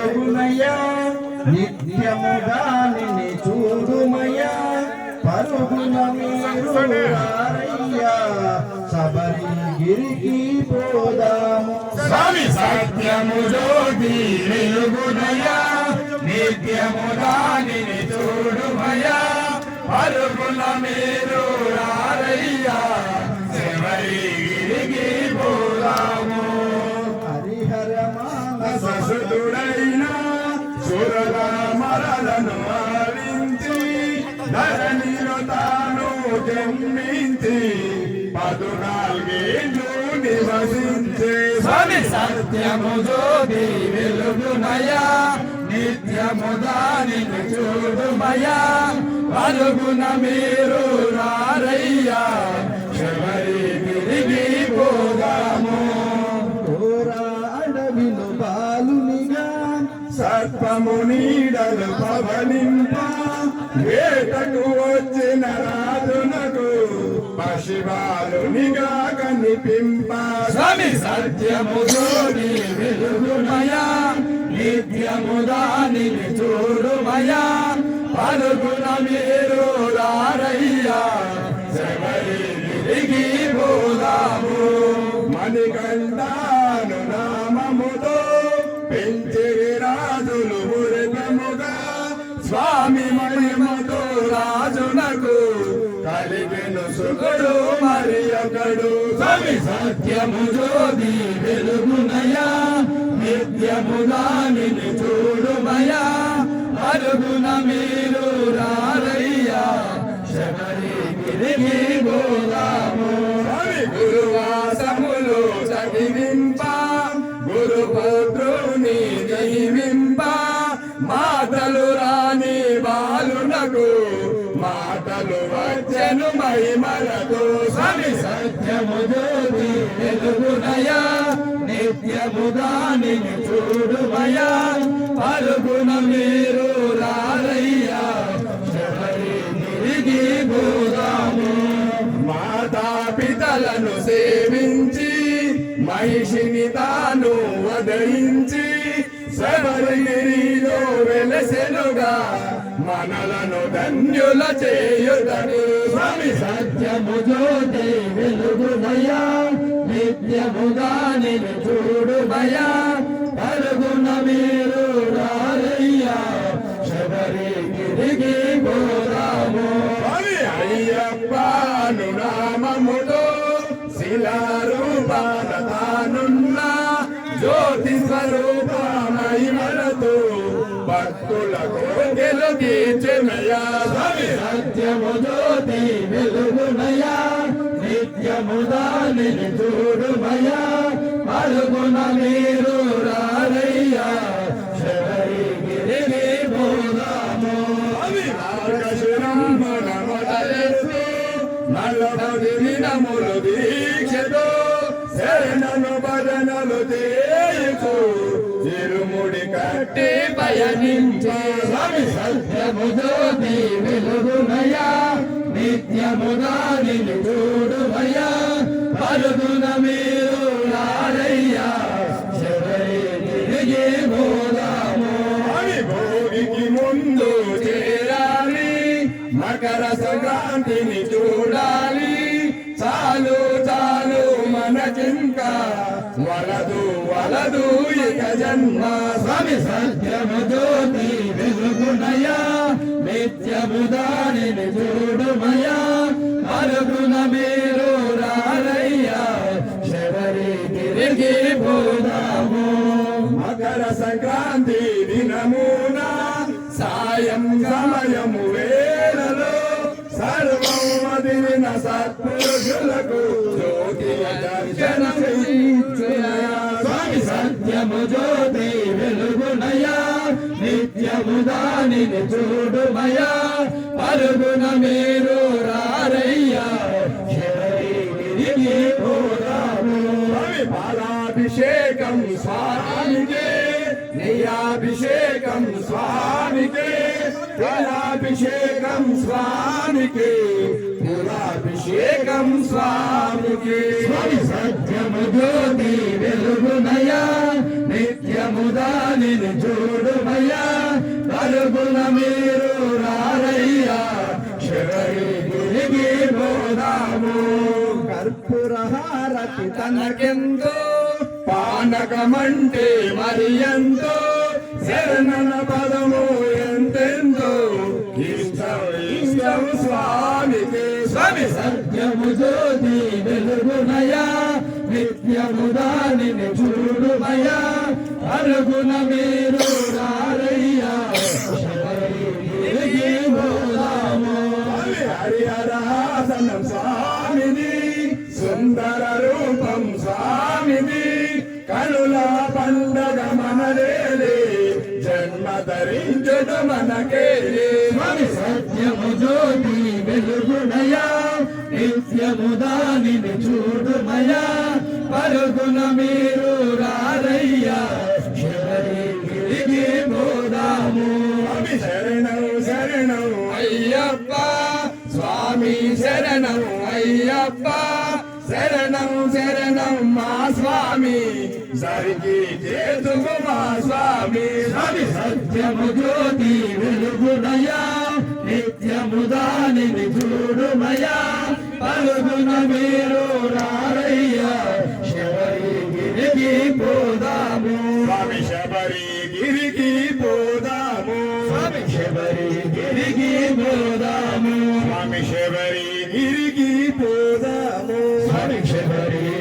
వెలుగునయ్యా నిత్యము దానిని చూడుమయ్యా పరుగున మీరు రారయ్యా శబరిగిరికి పోదాము. స్వామి సత్యము జ్యోతి వెలుగునయా నిత్యము దానిని చూడుమయా పరుగున మీరు రారయ్యా శబరిగిరికి ధరణిలో తాను జన్మించి పదునాలుగేళ్ళు నివసించే స్వామి. సత్యము జ్యోతి వెలుగునయా నిత్యము దానిని చూడుమయా. పరుగున మీరు రారయ్యా శబరి తిరిగి పోదాము. సర్పము నీడలు పవనింప వేటకు వచ్చిన రాజునకు పశువాలునిగా కనిపింప స్వామి! సత్యము జోడి వెలుగుమయా నిత్యము దానిని చూడుమయా. పలుగున మీరు రారయ్యా శబరి తిరిగి పోదాము. మణికంఠాను నామముతో పెంచి రాజులు స్వామి మహిమతో రాజునకు కలిగెను సుఖుడు మరి ఒకడు స్వామి. సత్యము జ్యోతి వెలుగునయా నిత్యము దానిని చూడుమయా. అరుగున మీరు రారయ్యా శబరి గిరికి పోదాము. స్వామి. గురువాసములు చదివింప గురుపుత్రుని జీవింప వచ్చెను మహిమలతో స్వామి సత్యము జ్యోతి వెలుగునయా నిత్యము దానిని చూడుమయా పలుగున మీరు రారయ్యా శబరి తిరిగి పోదాము మాతా పితలను సేవించి మహిషిని తాను వదయించి శబరిగిరిలో వెలసెనుగా మనలను ధన్యుల చేయుటకు స్వామి సత్యము జ్యోతి వెలుగునయా నిత్యము దానిని చూడుమయా. పరుగున మీరు రాలయ్య భక్తుల కోరికలు సత్యము జ్యోతి వెలుగునయా నిత్యము దానిని చూడుమయా పలుగున మీరు రారయ్యా శబరి పోదాము మార్గశిరమ్మన మొదలెత్తు దినములు దీక్షతో శరణను భజనలు చేయుచు పయనించే స్వామి సత్యము వెలుగునయా నిత్యముదాని చూడుమయా పలుగున మీరు నారయ్యా శబరి తిరిగి పోదాము భోగికి ముందు చేరాలి మకర సంక్రాంతిని చూడాలి చాలు చాలు మనకింక వలదు వలదు ఇక జన్మ. స్వామి సత్యము జ్యోతి వెలుగునయా. నిత్యము దానిని చూడుమయా. అరుగున మీరు రారయ్యా. శబరి తిరిగి పోదాము. మకర సంక్రాంతి దినము. నిత్యము దానిని చూడుమయా పరుగున మీరు రారయ్యా. శబరి గిరికి పాలాభిషేకం స్వామికే. నెయ్యాభిషేకం స్వామికే. జలాభిషేకం స్వామికే. పురాభిషేకం అభిషేకం స్వామికి. స్వామి సత్యము జ్యోతి వెలుగునయా నిత్యము దానిని చూడుమయ్యా అరుగున మీరు రారయ్యా శబరి గిరికి పోదాము కర్పూర తనకెంతో పానకమంటే మరి ఎంతో శరణన పదము ఎంతెంతో. ఇష్టం ఇష్టం స్వామికి స్వామి సత్యము జ్యోతి వెలుగునయా నిత్యము దానిని చూడుమయా. అరుగున మీరు జన్మ స్వామి సత్యము జ్యోతి వెలుగునయా? నిత్యము దానిని చూడుమయా? పరుగున మీరు రారయ్యా. స్వామి. సరికి మా స్వామి. స్వామి సత్యము జ్యోతి వెలుగునయా. నిత్యము దానిని చూడుమయా. పలుగున మీరు రారయ్యా శబరిగిరికి పోదాము. స్వామి శబరిగిరికి పోదాము. స్వామి శబరిగిరికి పోదాము. స్వామి శబరిగిరికి పోదాము. స్వామి శబరి